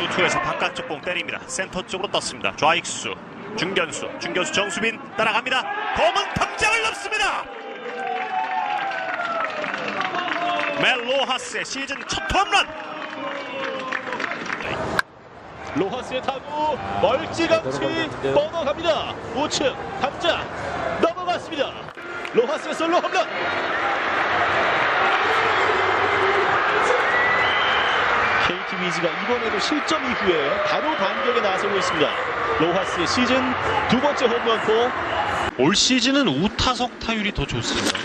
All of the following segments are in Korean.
투투에서 바깥쪽 공 때립니다. 센터 쪽으로 떴습니다. 좌익수, 중견수, 중견수 정수빈 따라갑니다. 공은 탐장을 넘습니다. 멜로하스의 시즌 첫 홈런. 로하스의 타구 멀찌감치 뻗어갑니다. 우측 담장 넘어갔습니다. 로하스의 솔로 홈런. KT 위즈가 이번에도 실점 이후에 바로 반격에 나서고 있습니다. 로하스의 시즌 두 번째 홈런포 올 시즌은 우타석 타율이 더 좋습니다.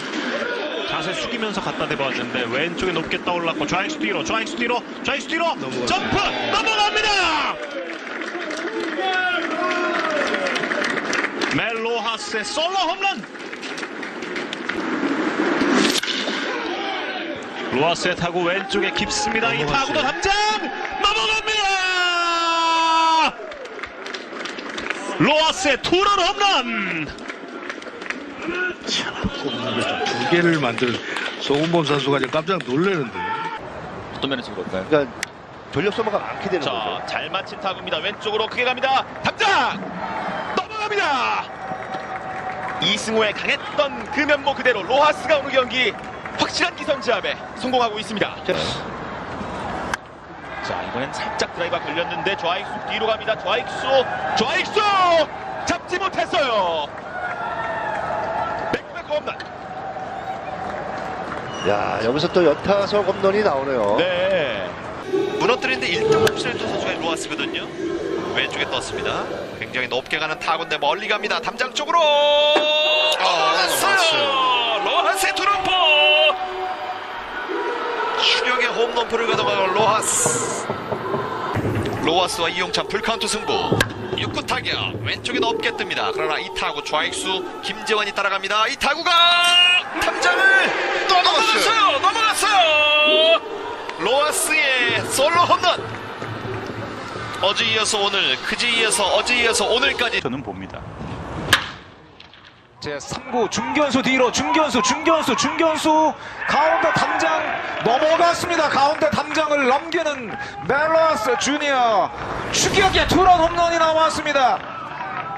자세 숙이면서 갖다 대봤는데 왼쪽에 높게 떠올랐고 좌익수 뒤로 좌익수 뒤로 좌익수 뒤로 점프 넘어갑니다. 멜로하스의 솔로 홈런. 로하스의 타구 왼쪽에 깊습니다. 이 타구도 담장 넘어갑니다. 로하스의 투런 홈런. 두 개를 만든 송은범 선수가 지금 깜짝 놀라는데. 어떤 면에서 그럴까요? 그러니까 전력 소모가 많게 되는 거죠. 자, 잘 맞힌 타구입니다. 왼쪽으로 크게 갑니다. 담장 넘어갑니다. 이승호의 강했던 그 면모 그대로 로하스가 오늘 경기 확실한 기선 제압에 성공하고 있습니다. 자, 이번엔 살짝 드라이브가 걸렸는데 좌익수 뒤로 갑니다. 좌익수, 좌익수 잡지 못했어요. 백백 홈런. 야 여기서 또 연타석 홈런이 나오네요. 네. 무너뜨리는데 1등 옵션을 둔 선수가 로하스거든요. 왼쪽에 떴습니다. 굉장히 높게 가는 타구인데 멀리 갑니다. 담장 쪽으로 넘어갔어요. 홈런포를 가져가는 로하스. 로하스와 이용찬 풀카운트 승부. 6구 타격 왼쪽에 높게 뜹니다. 그러나 이 타구 좌익수 김재환이 따라갑니다. 이 타구가 담장을 넘어갔어요. 넘어갔어요. 로하스의 솔로 홈런. 어제 이어서 오늘, 그제 이어서 어제 이어서 오늘까지 저는 봅니다. 제 3구 중견수 뒤로 중견수 중견수 중견수 가운데 담장 넘어갔습니다 가운데 담장을 넘기는 멜로스 주니어 추격의 투런 홈런이 나왔습니다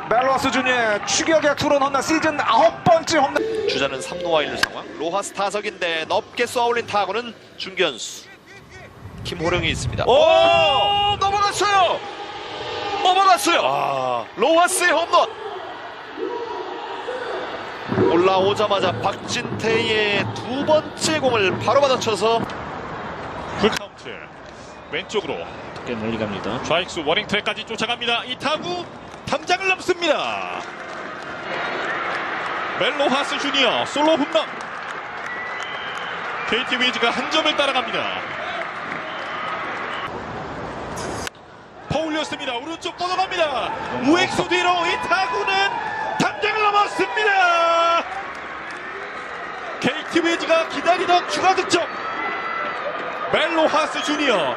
멜로스 주니어 추격의 투런 홈런 시즌 아홉 번째 홈런 주자는 3루와 1루 상황. 로하스 타석인데 높게 쏘아올린 타구는 중견수 김호령이 있습니다. 오, 넘어갔어요. 넘어갔어요. 로하스의 홈런. 올라오자마자 박진태의 두 번째 공을 바로 받아쳐서 풀카운트 왼쪽으로 꽤 멀리 갑니다. 좌익수 워링턴까지 쫓아갑니다. 이 타구 담장을 넘습니다. 멜로하스 주니어 솔로 홈런. KT 위즈가 한 점을 따라갑니다. 퍼올렸습니다. 오른쪽 뻗어갑니다. 우익수 뒤로 이 타구는 담장을 넘었습니다. KT 위즈가 기다리던 추가 득점. 멜로하스 주니어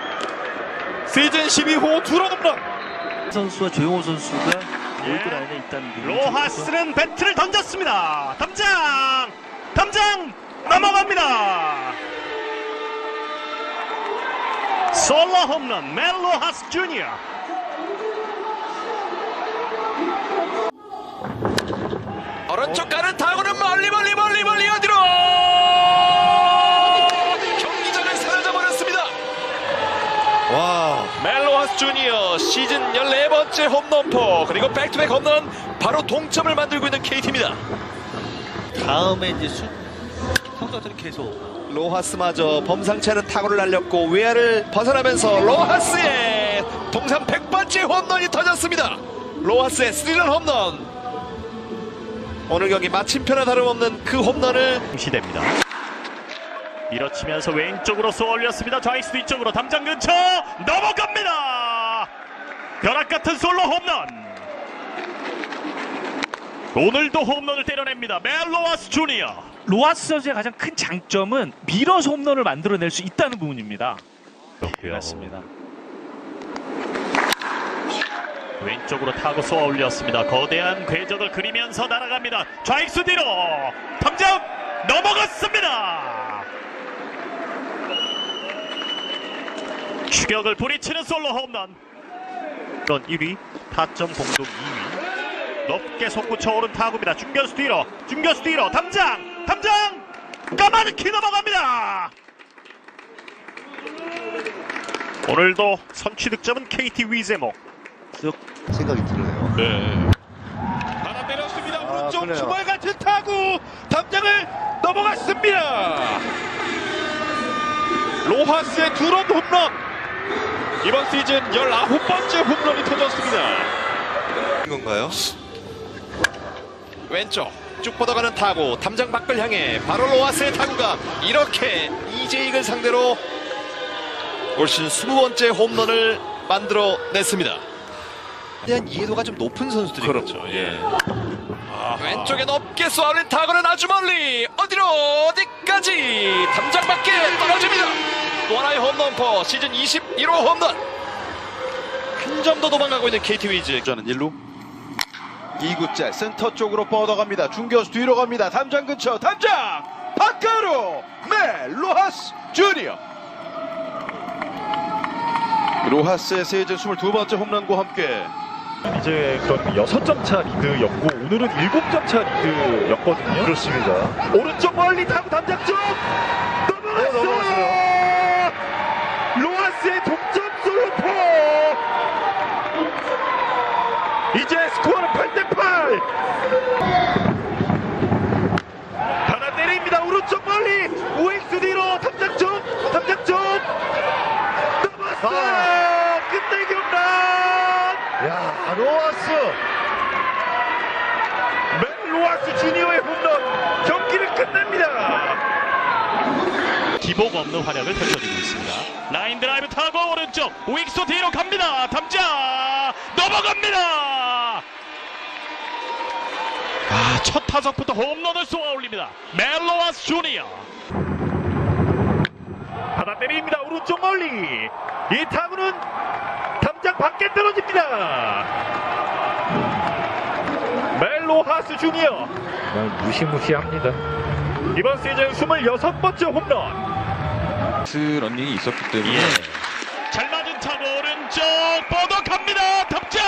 시즌 12호 두런 홈런 선수와 조용호 선수가 올드 라인에 있다는 게 로하스는 배트를 던졌습니다. 담장! 담장! 넘어갑니다. 솔로 홈런 멜로하스 주니어. 오른쪽 가는 타구는 멀 시즌 14번째 홈런포 그리고 백투백 홈런 바로 동점을 만들고 있는 KT입니다. 다음에 이제 수 타구자들이 계속 로하스마저 범상치 않은 타구를 날렸고 외야를 벗어나면서 로하스의 통산 100번째 홈런이 터졌습니다. 로하스의 스리런 홈런. 오늘 경기 마침표나 다름없는 그 홈런을 시대입니다. 밀어치면서 왼쪽으로 쏘올렸습니다. 좌익수 뒤쪽으로 담장 근처 넘어갑니다. 벼락 같은 솔로 홈런. 오늘도 홈런을 때려냅니다. 멜로와스 주니어. 로하스 선수의 가장 큰 장점은 밀어서 홈런을 만들어낼 수 있다는 부분입니다. 맞습니다. 왼쪽으로 타고 쏘아 올렸습니다. 거대한 궤적을 그리면서 날아갑니다. 좌익수 뒤로 담장 넘어갔습니다. 추격을 부리치는 솔로 홈런. 홈런 1위, 타점 공동 2위. 높게 솟구쳐 오른 타구입니다. 중견수 뒤로, 중견수 뒤로, 담장, 담장! 까마득히 넘어갑니다! 오늘도 선취 득점은 KT 위제모. 생각이 드네요. 네. 하나 때렸습니다. 아, 오른쪽 그래요. 주말 같은 타구 담장을 넘어갔습니다. 로하스의 두런 홈런. 이번 시즌 19번째 홈런이 터졌습니다. 건가요? 왼쪽 쭉 뻗어가는 타구 담장 밖을 향해 바로 로하스의 타구가 이렇게 이재익을 상대로 올 시즌 20번째 홈런을 만들어냈습니다. 대한 이해도가 좀 높은 선수들이 그렇죠. 예. 왼쪽에 높게 쏘아올린 타구는 아주 멀리 어디로 어디까지 담장 밖에 떨어집니다. 또 하나의 홈런포. 시즌 21호 홈런. 한 점 더 도망가고 있는 KT 위즈. 저는 1루. 2구째 센터 쪽으로 뻗어갑니다. 중교수 뒤로 갑니다. 담장 근처. 담장! 밖으로! 네 로하스 주니어. 로하스의 시즌 22번째 홈런과 함께. 이제 그런 여섯 점차 리드였고 오늘은 일곱 점차 리드였거든요. 그렇습니다. 오른쪽 멀리 타고 담장 쪽! 넘어갔어요. 로하스의 동점 솔로포. 이제 스코어는 8대 8. 하나 때립니다. 오른쪽 멀리 우익수 뒤로 담장 쪽 넘었어요. 끝내기 홈런. 야, 로하스. 맨 로하스 주니어의 홈런 경기를 끝냅니다. 기복 없는 활약을 펼쳐주고 있습니다. 라인 드라이브 타고 오른쪽 우익수 뒤로 갑니다. 담장 넘어갑니다. 아, 첫 타석부터 홈런을 쏘아 올립니다. 멜로와스 주니어. 하나 때립니다. 오른쪽 멀리. 이 타구는 담장 밖에 떨어집니다. 멜로 하스 주니어. 무시무시합니다. 이번 시즌 26번째 홈런. 런닝이 있었기 때문에 예. 잘 맞은 타구 오른쪽 뻗어갑니다. 담장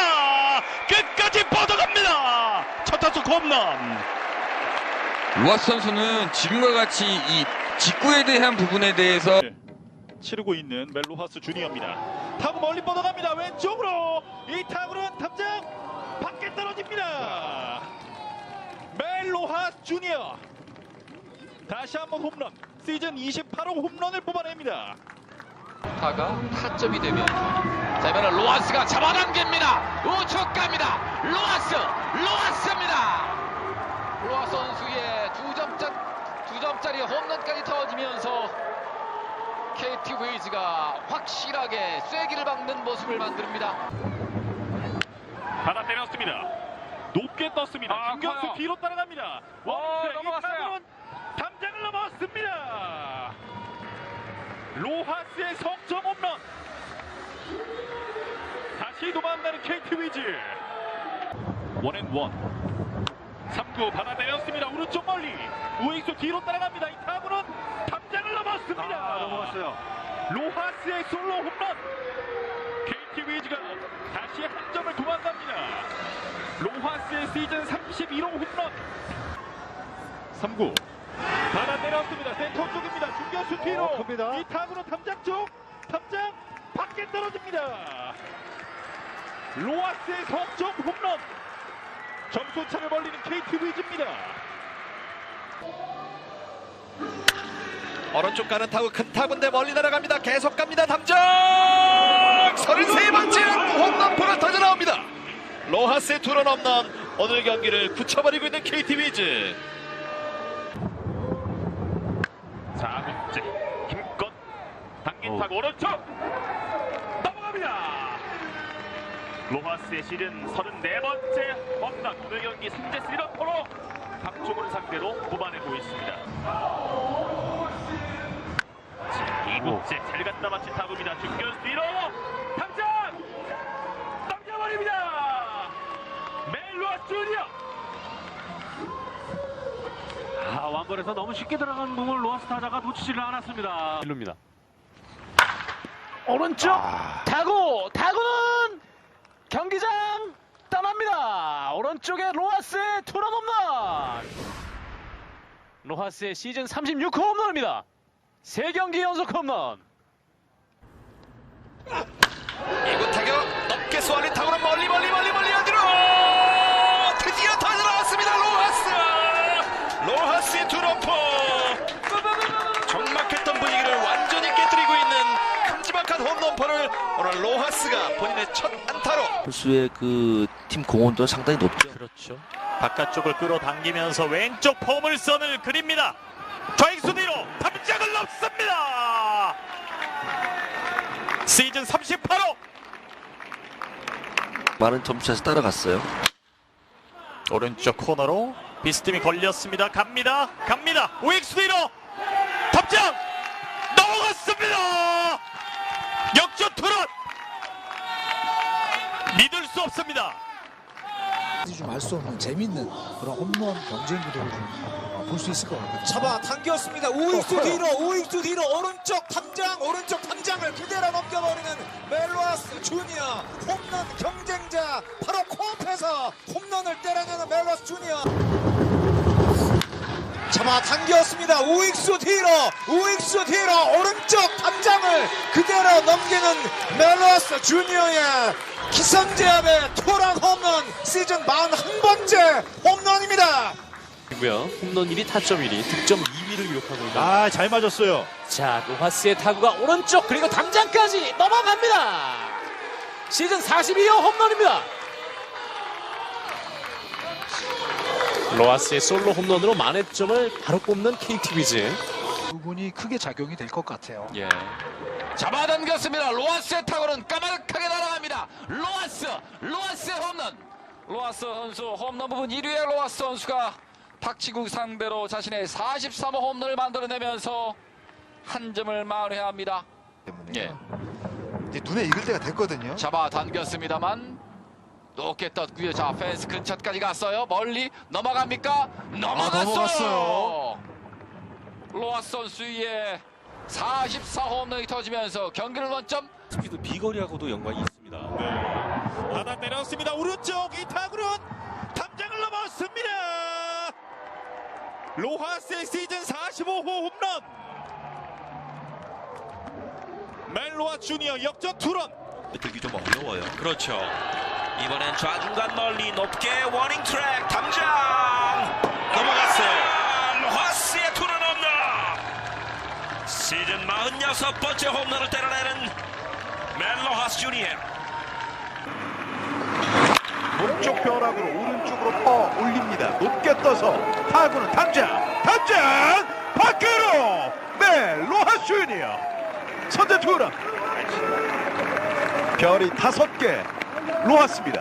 끝까지 뻗어갑니다. 첫 타석 홈런. 루아스 선수는 지금과 같이 이 직구에 대한 부분에 대해서 치르고 있는 멜로하스 주니어입니다. 타구 멀리 뻗어갑니다. 왼쪽으로 이 타구는 담장 밖에 떨어집니다. 멜로하스 주니어 다시 한번 홈런 시즌 28호 홈런을 뽑아냅니다. 타가 타점이 되면 자 이번엔 로아스가 잡아당깁니다 우측 갑니다 로아스 로아스입니다 로아스 선수의 두 점짜리 두 점짜리 홈런까지 터지면서 KT 웨이즈가 확실하게 쐐기를 박는 모습을 만듭니다 하나 때렸습니다. 높게 떴습니다. 아, 커요. 뒤로 따라갑니다. 와, 넘어갔어요. 담장을 넘었습니다. 로하스의 석점 홈런. 다시 도망가는 KT 위즈. 원앤원. 3구 받아 내렸습니다. 오른쪽 멀리. 우익수 뒤로 따라갑니다. 이 타구는 담장을 넘었습니다. 넘어갔어요. 로하스의 솔로 홈런. KT 위즈가 다시 한 점을 도망갑니다. 로하스의 시즌 31호 홈런. 3구. 받아 내렸습니다. 센터 쪽입니다. 중견수 뒤로. 어, 큽니다. 이 타구는 담장 쪽. 담장 밖에 떨어집니다. 로하스의 석점 홈런. 점수 차를 벌리는 KT 위즈입니다. 오른쪽 가는 타구 큰 타구인데 멀리 날아갑니다. 계속 갑니다. 담장 33번째 홈런 포가 터져 나옵니다. 로하스의 투런 홈런 오늘 경기를 굳혀버리고 있는 KT 위즈. 자, 문제 힘껏 당긴 타고 오른쪽 넘어갑니다. 로하스의 시즌 34번째 홈런 오늘 경기 3대 3런포로 박종훈 상대로 뽑아내고 있습니다. 자, 이국제 잘 갖다 맞힌 타구입니다. 중견수 뒤로 당장 넘겨버립니다. 멜로아 주니어 아, 완벌에서 너무 쉽게 들어간 공을 로하스 타자가 놓치지를 않았습니다. 1루입니다. 오른쪽 타구 타구는 경기장 떠납니다. 오른쪽에 로하스의 투런 홈런. 로하스의 시즌 36호 홈런입니다. 세 경기 연속 홈런. 1구 타격 높게 쏘아낸 타구는 홈런포를 오늘 로하스가 본인의 첫 안타로 투수의 그 팀 공헌도 상당히 높죠. 그렇죠. 바깥쪽을 끌어당기면서 왼쪽 포물선을 그립니다. 좌익수 뒤로 담장을 넘습니다. 시즌 38호 많은 점수에서 따라갔어요. 오른쪽 코너로 비스듬히 걸렸습니다. 갑니다. 갑니다. 우익수 뒤로 탑장 수 없습니다. 좀 알 수 없는 재밌는 그런 홈런 경쟁 구도를 좀볼수 있을 것 같아요. 잡아 당겼습니다. 우익수 뒤로 우익수 뒤로 오른쪽 탐장 오른쪽 탐장을 그대로 넘겨버리는 멜로아스 주니어 홈런 경쟁자 바로 코앞에서 홈런을 때려내는 멜로아스 주니어 잡아 당겼습니다. 우익수 뒤로 우익수 뒤로 오른쪽 탐장을 그대로 넘기는 멜로아스 주니어의 기선제압의 토랑 홈런 시즌 41번째 홈런입니다. 고요 홈런 1위, 타점 1위, 득점 2위를 기록하고 있는 아, 잘 맞았어요. 자, 로하스의 타구가 오른쪽 그리고 담장까지 넘어갑니다. 시즌 42호 홈런입니다. 로하스의 솔로 홈런으로 만회점을 바로 뽑는 KT 위즈. 부분이 크게 작용이 될 것 같아요. 예. 잡아당겼습니다. 로하스의 타구는 까마득하게 날아갑니다. 로하스, 로하스의 홈런. 로하스 선수 홈런 부분 1위의 로하스 선수가 박치국 상대로 자신의 43호 홈런을 만들어내면서 한 점을 만회합니다. 예. 이제 눈에 익을 때가 됐거든요. 잡아당겼습니다만 높게 떴고요. 자 펜스 근처까지 갔어요. 멀리 넘어갑니까? 넘어갔어요. 넘어갔어요. 로하스 선수의 44 홈런이 터지면서 경기를 원점 스피드 비거리하고도 연관이 있습니다. 하나 때렸습니다. 오른쪽 이 타구는 담장을 넘었습니다. 로하스의 시즌 45호 홈런. 멜로와 주니어 역전 투런. 들기 좀 어려워요 그렇죠 이번엔 좌중간 멀리 높게 워닝 트랙 담장 넘어갔어요 46 번째 홈런을 때려내는 멜로하스 주니어. 오른쪽 벼락으로 오른쪽으로 퍼 올립니다. 높게 떠서 타구는 담장, 담장! 밖으로! 네 로하 주니어! 선제 투런 별이 다섯 개 로하스입니다.